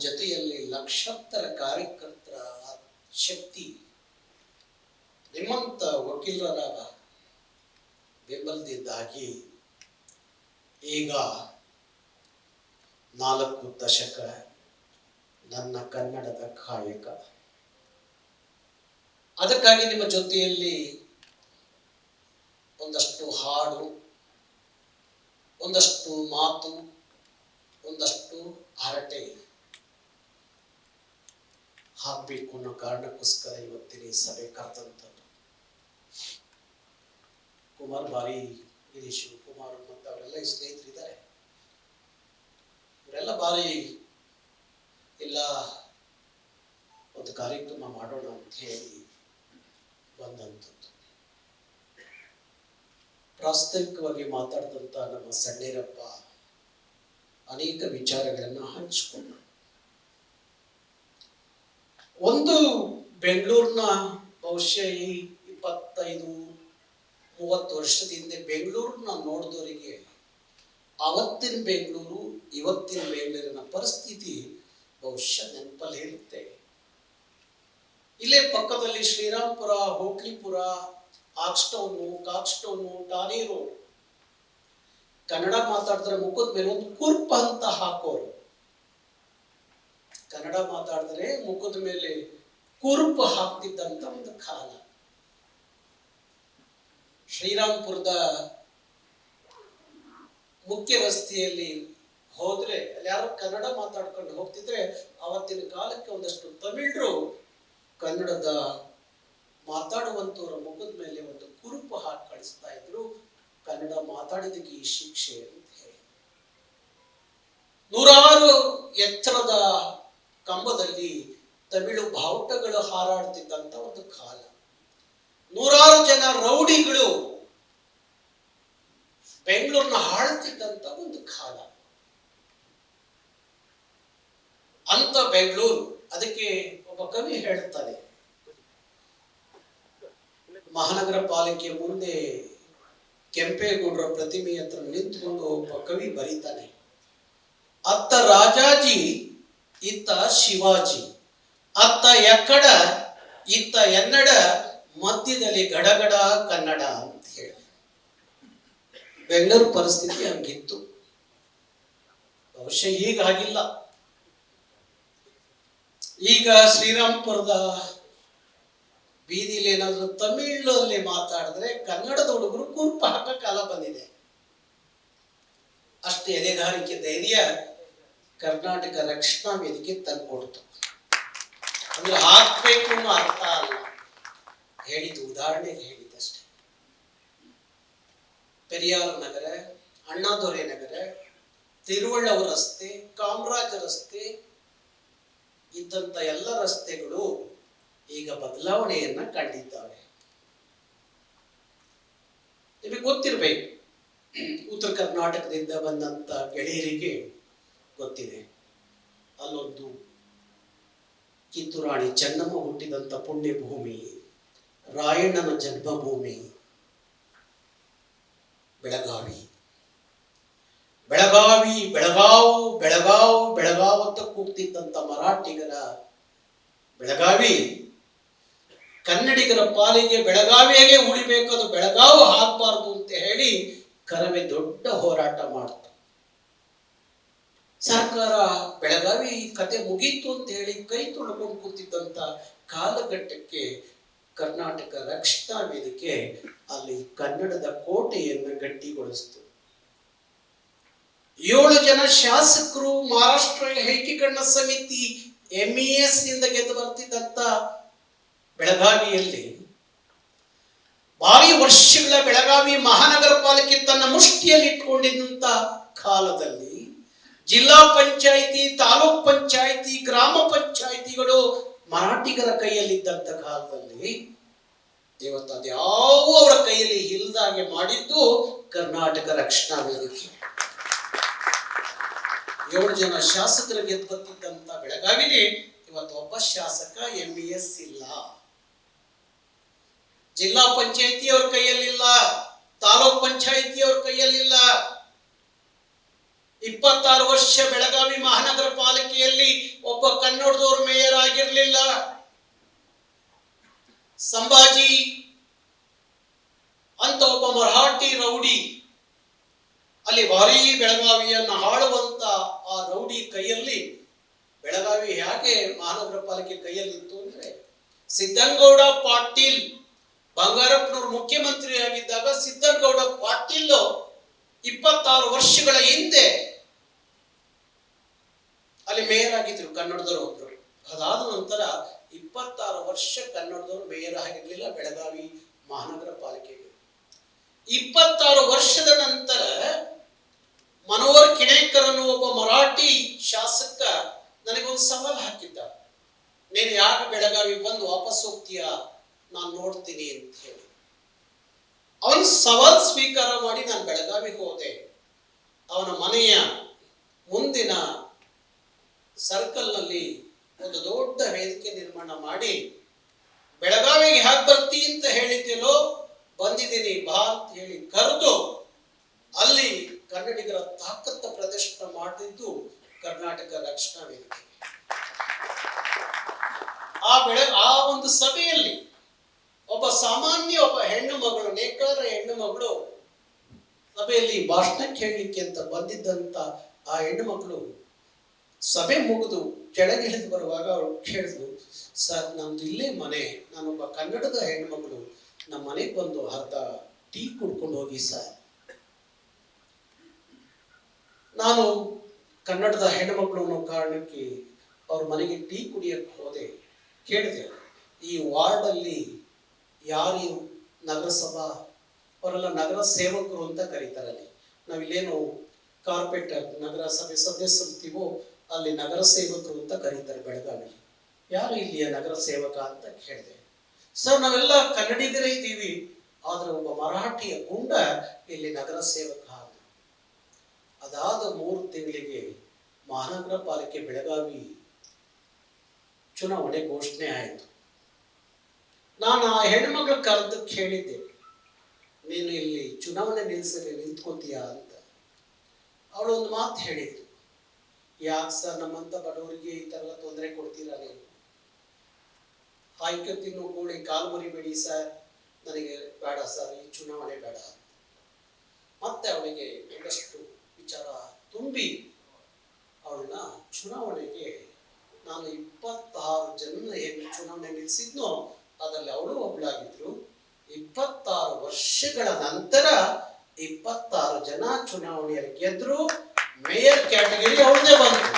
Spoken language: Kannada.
ಜೊತೆಯಲ್ಲಿ ಲಕ್ಷಾಂತರ ಕಾರ್ಯಕರ್ತರ ಶಕ್ತಿ. ನಿಮ್ಮಂತ ವಕೀಲರ ಬೆಂಬಲದಿಂದಾಗಿ ಈಗ ನಾಲ್ಕು ದಶಕ ನನ್ನ ಕನ್ನಡದ ಕಾಯಕ. ಅದಕ್ಕಾಗಿ ನಿಮ್ಮ ಜೊತೆಯಲ್ಲಿ ಒಂದಷ್ಟು ಹಾಡು, ಒಂದಷ್ಟು ಮಾತು, ಒಂದಷ್ಟು ಹರಟೆ. ಹಾಕಬೇಕು ಅನ್ನೋ ಕಾರಣಕ್ಕೋಸ್ಕರ ಇವತ್ತಿನ ಸಭೆ ಕರೆದಂಥದ್ದು. ಕುಮಾರ್ ಬಾರಿ ಗಿರೀಶ್ ಕುಮಾರ್ ಮತ್ತು ಅವರೆಲ್ಲ ಈ ಸ್ನೇಹಿತರಿದ್ದಾರೆ. ಇವರೆಲ್ಲ ಬಾರಿ ಎಲ್ಲ ಒಂದು ಕಾರ್ಯಕ್ರಮ ಮಾಡೋಣ ಅಂತ ಹೇಳಿ ಬಂದಂಥದ್ದು. ಪ್ರಾಸ್ತಾವಿಕವಾಗಿ ಮಾತಾಡಿದಂಥ ನಮ್ಮ ಸಣ್ಣೀರಪ್ಪ ಅನೇಕ ವಿಚಾರಗಳನ್ನು ಹಂಚಿಕೊಂಡ್ರು. ಒಂದು ಬೆಂಗಳೂರಿನ ಬಹುಶಃ ಈ ಇಪ್ಪತ್ತೈದು, ಮೂವತ್ತು ವರ್ಷದ ಹಿಂದೆ ಬೆಂಗಳೂರನ್ನ ನೋಡಿದವರಿಗೆ ಅವತ್ತಿನ ಬೆಂಗಳೂರು, ಇವತ್ತಿನ ಬೆಂಗಳೂರಿನ ಪರಿಸ್ಥಿತಿ ಬಹುಶಃ ನೆನಪಲ್ಲಿ ಇರುತ್ತೆ. ಇಲ್ಲೇ ಪಕ್ಕದಲ್ಲಿ ಶ್ರೀರಾಮ್ಪುರ ಹೋಟ್ಲಿಪುರ ಆಕ್ಸ್ಟೌನು, ಕಾಕ್ಸ್ಟೌನು ಟಾನಿ ರೋಡ್ ಕನ್ನಡ ಮಾತಾಡಿದ್ರೆ ಮುಖದ ಮೇಲೆ ಒಂದು ಕುರ್ಪ ಅಂತ ಹಾಕೋರು. ಕನ್ನಡ ಮಾತಾಡಿದ್ರೆ ಮುಖದ ಮೇಲೆ ಕುರುಪು ಹಾಕ್ತಿದ್ದಂತ ಒಂದು ಕಾಲ. ಶ್ರೀರಾಮ್ಪುರದ ಮುಖ್ಯ ರಸ್ತೆಯಲ್ಲಿ ಹೋದ್ರೆ, ಅಲ್ಲಿ ಯಾರು ಕನ್ನಡ ಮಾತಾಡ್ಕೊಂಡು ಹೋಗ್ತಿದ್ರೆ ಅವತ್ತಿನ ಕಾಲಕ್ಕೆ ಒಂದಷ್ಟು ತಮಿಳರು ಕನ್ನಡದ ಮಾತಾಡುವಂತವರ ಮುಖದ ಮೇಲೆ ಒಂದು ಕುರುಪು ಹಾಕಿ ಕಳಿಸ್ತಾ ಇದ್ರು. ಕನ್ನಡ ಮಾತಾಡಿದಕ್ಕೆ ಈ ಶಿಕ್ಷೆ ಅಂತ ಹೇಳಿ. ನೂರಾರು ಎತ್ತರದ ಕಂಬದಲ್ಲಿ ತಮಿಳು ಬಾವುಟಗಳು ಹಾರಾಡ್ತಿದ್ದಂತ ಒಂದು ಕಾಲ. ನೂರಾರು ಜನ ರೌಡಿಗಳು ಬೆಂಗಳೂರನ್ನ ಹಾಳ್ತಿದ್ದಂತ ಒಂದು ಕಾಲ. ಅಂತ ಬೆಂಗಳೂರು ಅದಕ್ಕೆ ಒಬ್ಬ ಕವಿ ಹೇಳ್ತಾನೆ. ಮಹಾನಗರ ಪಾಲಿಕೆ ಮುಂದೆ ಕೆಂಪೇಗೌಡರ ಪ್ರತಿಮೆ ಹತ್ರ ನಿಂತ್ಕೊಂಡು ಒಬ್ಬ ಕವಿ ಬರೀತಾನೆ. ಅತ್ತ ರಾಜಾಜಿ ಇತ್ತ ಶಿವಾಜಿ. ಅತ್ತ ಎಕ್ಕಡ, ಇತ್ತ ಎನ್ನಡ, ಮಧ್ಯದಲ್ಲಿ ಗಡಗಡ ಕನ್ನಡ ಅಂತ ಹೇಳಿ. ಬೆಂಗಳೂರು ಪರಿಸ್ಥಿತಿ ಹಂಗಿತ್ತು. ಬಹುಶಃ ಈಗ ಆಗಿಲ್ಲ ಈಗ ಶ್ರೀರಾಮ್ಪುರದ ಬೀದಿಲಿ ಏನಾದರೂ ತಮಿಳಲ್ಲಿ ಮಾತಾಡಿದ್ರೆ ಕನ್ನಡದ ಹುಡುಗರು ಕುರುಪು ಹಾಕ ಕಾಲ ಬಂದಿದೆ. ಅಷ್ಟು ಎದೆಗಾರಿಕೆ ಧೈರ್ಯ. ಕರ್ನಾಟಕ ರಕ್ಷಣಾ ವೇದಿಕೆ ತಂದ್ಕೊಡ್ತು. ಅಂದ್ರೆ ಹಾಕ್ಬೇಕು ಅನ್ನೋ ಅರ್ಥ ಅಲ್ಲ. ಹೇಳಿದ್ದು ಉದಾಹರಣೆಗೆ ಹೇಳಿದ್ದಷ್ಟೇ. ಪೆರಿಯಾರ ನಗರ, ಅಣ್ಣಾದೊರೆ ನಗರ ತಿರುವಳ್ಳವ ರಸ್ತೆ, ಕಾಮರಾಜ ರಸ್ತೆ, ಇದ್ದಂತ ಎಲ್ಲ ರಸ್ತೆಗಳು ಈಗ ಬದಲಾವಣೆಯನ್ನ ಕಂಡಿದ್ದಾವೆ. ನಿಮಗೆ ಗೊತ್ತಿರಬೇಕು. ಉತ್ತರ ಕರ್ನಾಟಕದಿಂದ ಬಂದಂತ ಗೆಳೆಯರಿಗೆ ಗೊತ್ತಿದೆ. ಅಲ್ಲೊಂದು ಕಿತ್ತೂರಾಣಿ ಚೆನ್ನಮ್ಮ ಹುಟ್ಟಿದಂಥ ಪುಣ್ಯ ಭೂಮಿ ರಾಯಣ್ಣನ ಜನ್ಮಭೂಮಿ, ಬೆಳಗಾವಿ. ಬೆಳಗಾವಿ, ಬೆಳಗಾವು ಬೆಳಗಾವು, ಬೆಳಗಾವ್ ಅಂತ ಕೂಗ್ತಿದ್ದಂಥ ಮರಾಠಿಗರ ಬೆಳಗಾವಿ. ಕನ್ನಡಿಗರ ಪಾಲಿಗೆ ಬೆಳಗಾವಿಯಾಗೆ ಉಳಿಬೇಕು ಅದು ಬೆಳಗಾವು ಹಾಕಬಾರ್ದು ಅಂತ ಹೇಳಿ ಕರವೇ ದೊಡ್ಡ ಹೋರಾಟ ಮಾಡ್ತು ಸರ್ಕಾರ ಬೆಳಗಾವಿ ಕತೆ ಮುಗೀತು ಅಂತ ಹೇಳಿ ಕೈ ತೊಳ್ಕೊಂಡು ಕೂತಿದ್ದಂತ ಕಾಲಘಟ್ಟಕ್ಕೆ ಕರ್ನಾಟಕ ರಕ್ಷಣಾ ವೇದಿಕೆ ಅಲ್ಲಿ ಕನ್ನಡದ ಕೋಟೆಯನ್ನು ಗಟ್ಟಿಗೊಳಿಸಿತು. ಏಳು ಜನ ಶಾಸಕರು ಮಹಾರಾಷ್ಟ್ರ ಏಕೀಕರಣ ಸಮಿತಿ ಎಂಇಎಸ್ ಇಂದ ಗೆದ್ದು ಬರ್ತಿದ್ದಂತ ಬೆಳಗಾವಿಯಲ್ಲಿ ಭಾರಿ ವರ್ಷಗಳ ಬೆಳಗಾವಿ ಮಹಾನಗರ ಪಾಲಿಕೆ ತನ್ನ ಮುಷ್ಟಿಯಲ್ಲಿ ಇಟ್ಕೊಂಡಿದ್ದಂತ ಕಾಲದಲ್ಲಿ ಜಿಲ್ಲಾ ಪಂಚಾಯಿತಿ, ತಾಲೂಕ್ ಪಂಚಾಯಿತಿ, ಗ್ರಾಮ ಪಂಚಾಯಿತಿಗಳು ಮರಾಠಿಗರ ಕೈಯಲ್ಲಿದ್ದಂತ ಕಾಲದಲ್ಲಿ ಇವತ್ತು ಅದ್ಯಾವ ಅವರ ಕೈಯಲ್ಲಿ ಇಲ್ದಾಗೆ ಮಾಡಿದ್ದು ಕರ್ನಾಟಕ ರಕ್ಷಣಾ ವೇದಿಕೆ. ಏಳು ಜನ ಶಾಸಕರು ಗೆದ್ದು ಬೆಳಗಾವಿಲಿ ಇವತ್ತು ಒಬ್ಬ ಶಾಸಕ ಎಂ ಎಸ್ ಇಲ್ಲ. ಜಿಲ್ಲಾ ಪಂಚಾಯಿತಿ ಅವ್ರ ಕೈಯಲ್ಲಿಲ್ಲ, ತಾಲೂಕ್ ಪಂಚಾಯಿತಿ ಅವ್ರ ಕೈಯಲ್ಲಿಲ್ಲ. ಇಪ್ಪತ್ತಾರು ವರ್ಷ ಬೆಳಗಾವಿ ಮಹಾನಗರ ಪಾಲಿಕೆಯಲ್ಲಿ ಒಬ್ಬ ಕನ್ನಡದವರು ಮೇಯರ್ ಆಗಿರಲಿಲ್ಲ. ಸಂಭಾಜಿ, ಅಂತ ಒಬ್ಬ ಮರಾಠಿ ರೌಡಿ, ಅಲ್ಲಿ ಭಾರೀ ಬೆಳಗಾವಿಯನ್ನು ಹಾಳುವಂತ ಆ ರೌಡಿ ಕೈಯಲ್ಲಿ ಬೆಳಗಾವಿ ಹೇಗೆ ಮಹಾನಗರ ಪಾಲಿಕೆ ಕೈಯಲ್ಲಿತ್ತು ಅಂದ್ರೆ ಸಿದ್ದನಗೌಡ ಪಾಟೀಲ್, ಬಂಗಾರಪ್ಪನವರು ಮುಖ್ಯಮಂತ್ರಿ ಆಗಿದ್ದಾಗ ಸಿದ್ದನಗೌಡ ಪಾಟೀಲ್ ಇಪ್ಪತ್ತಾರು ವರ್ಷಗಳ ಹಿಂದೆ ಅಲ್ಲಿ ಮೇಯರ್ ಆಗಿದ್ರು, ಕನ್ನಡದವರು ಒಬ್ರು. ಅದಾದ ನಂತರ ಇಪ್ಪತ್ತಾರು ವರ್ಷ ಕನ್ನಡದವರು ಮೇಯರ್ ಆಗಿರ್ಲಿಲ್ಲ, ಬೆಳಗಾವಿ ಮಹಾನಗರ ಪಾಲಿಕೆಗೆ. ಇಪ್ಪತ್ತಾರು ವರ್ಷದ ನಂತರ ಮನೋಹರ್ ಕಿಣೇಕರ್ ಅನ್ನುವ ಒಬ್ಬ ಮರಾಠಿ ಶಾಸಕ ನನಗೊಂದು ಸವಾಲು ಹಾಕಿದ್ದ. ನೀನು ಯಾಕೆ ಬೆಳಗಾವಿ ಬಂದು ವಾಪಸ್ ಹೋಗ್ತೀಯಾ? ನಾನು ನೋಡ್ತೀನಿ ಅಂತ ಹೇಳಿ. ಅವನು ಸವಾಲ್ ಸ್ವೀಕಾರ ಮಾಡಿ, ನಾನು ಬೆಳಗಾವಿಗೆ ಹೋದೆ. ಅವನ ಮನೆಯ ಮುಂದಿನ ಸರ್ಕಲ್ನಲ್ಲಿ ಒಂದು ದೊಡ್ಡ ವೇದಿಕೆ ನಿರ್ಮಾಣ ಮಾಡಿ, ಬೆಳಗಾವಿಗೆ ಹ್ಯಾಕ್ ಬರ್ತಿ ಅಂತ ಹೇಳಿದ್ದೇನೋ ಬಂದಿದ್ದೀನಿ ಬಾ ಅಂತ ಹೇಳಿ ಕರೆದು, ಅಲ್ಲಿ ಕನ್ನಡಿಗರ ತಾಕತ್ತ ಪ್ರದರ್ಶನ ಮಾಡಿದ್ದು ಕರ್ನಾಟಕ ರಕ್ಷಣಾ ವೇದಿಕೆ. ಆ ಬೆಳೆ, ಆ ಒಂದು ಸಭೆಯಲ್ಲಿ ಒಬ್ಬ ಸಾಮಾನ್ಯ ಒಬ್ಬ ಹೆಣ್ಣು ಮಗಳು, ನೇಕಾರ ಹೆಣ್ಣು ಮಗಳು ಸಭೆಯಲ್ಲಿ ಭಾಷಣ ಕೇಳಲಿಕ್ಕೆ ಅಂತ ಬಂದಿದ್ದಂತ ಆ ಹೆಣ್ಣು ಮಗಳು ಸಭೆ ಮುಗಿದು ಕೆಳಗೆ ಹಿಡಿದು ಬರುವಾಗ ಅವಳು ಕೇಳಿದ್ರು ಸರ್ ನಮ್ದು ಇಲ್ಲೇ ಮನೆ. ನಾನೊಬ್ಬ ಕನ್ನಡದ ಹೆಣ್ಮಗಳು. ನಮ್ಮ ಮನೆಗೆ ಬಂದು ಅರ್ಧ ಟೀ ಕುಡ್ಕೊಂಡು ಹೋಗಿ, ಸರ್. ನಾನು ಕನ್ನಡದ ಹೆಣ್ಮಕ್ಳು ಅನ್ನೋ ಕಾರಣಕ್ಕೆ ಅವ್ರ ಮನೆಗೆ ಟೀ ಕುಡಿಯಕ್ಕೆ ಹೋದೆ. ಕೇಳಿದೆ, ಈ ವಾರ್ಡಲ್ಲಿ ಯಾರು ನಗರಸಭಾ, ಅವರೆಲ್ಲ ನಗರ ಸೇವಕರು ಅಂತ ಕರೀತಾರಲ್ಲಿ. ನಾವಿಲ್ಲೇನು ನಗರ ಸಭೆ ಸದಸ್ಯರಿರ್ತೀವೋ ಅಲ್ಲಿ ನಗರ ಸೇವಕರು ಅಂತ ಕರೀತಾರೆ ಬೆಳಗಾವಿ. ಯಾರು ಇಲ್ಲಿಯ ನಗರ ಸೇವಕ ಅಂತ ಕೇಳಿದೆ. ಸರ್, ನಾವೆಲ್ಲ ಕನ್ನಡಿಗರೇ ಇದ್ದೀವಿ, ಆದ್ರೆ ಒಬ್ಬ ಮರಾಠಿಯ ಗುಂಡ ಇಲ್ಲಿ ನಗರ ಸೇವಕ ಆದ ಅದಾದ ಮೂರು ತಿಂಗಳಿಗೆ ಮಹಾನಗರ ಪಾಲಿಕೆ ಬೆಳಗಾವಿ ಚುನಾವಣೆ ಘೋಷಣೆ ಆಯಿತು. ನಾನು ಆ ಹೆಣ್ಮಗಳ ಕರೆದು ಕೇಳಿದ್ದೆ, ನೀನು ಇಲ್ಲಿ ಚುನಾವಣೆ ನಿಲ್ಸಲಿ ನಿಂತ್ಕೋತೀಯಾ ಅಂತ. ಅವಳು ಒಂದು ಮಾತು ಹೇಳಿದ್ದು ಯಾಕೆ ಸರ್? ನಮ್ಮಂತ ಬಡವರಿಗೆ ಈ ಥರ ತೊಂದರೆ ಕೊಡ್ತೀರಾ ನೀವು? ಹಾಯ್ಕೆ ತಿನ್ನು ಕೂಡಿ ಕಾಲು ಮರಿಬೇಡಿ ಸರ್. ನನಗೆ ಬೇಡ ಸರ್, ಈ ಚುನಾವಣೆ ಬೇಡ ಮತ್ತೆ ಅವಳಿಗೆ ಒಂದಷ್ಟು ವಿಚಾರ ತುಂಬಿ ಅವಳನ್ನ ಚುನಾವಣೆಗೆ ನಾನು ಇಪ್ಪತ್ತಾರು ಜನ ಏನು ಚುನಾವಣೆ ನಿಲ್ಲಿಸಿದ್ನೋ, ಅದರಲ್ಲಿ ಅವಳು ಒಬ್ಳಾಗಿದ್ರು. ಇಪ್ಪತ್ತಾರು ವರ್ಷಗಳ ನಂತರ ಇಪ್ಪತ್ತಾರು ಜನ ಚುನಾವಣೆಯಲ್ಲಿ ಗೆದ್ರು. मेयर कैटेगरी होने बंद।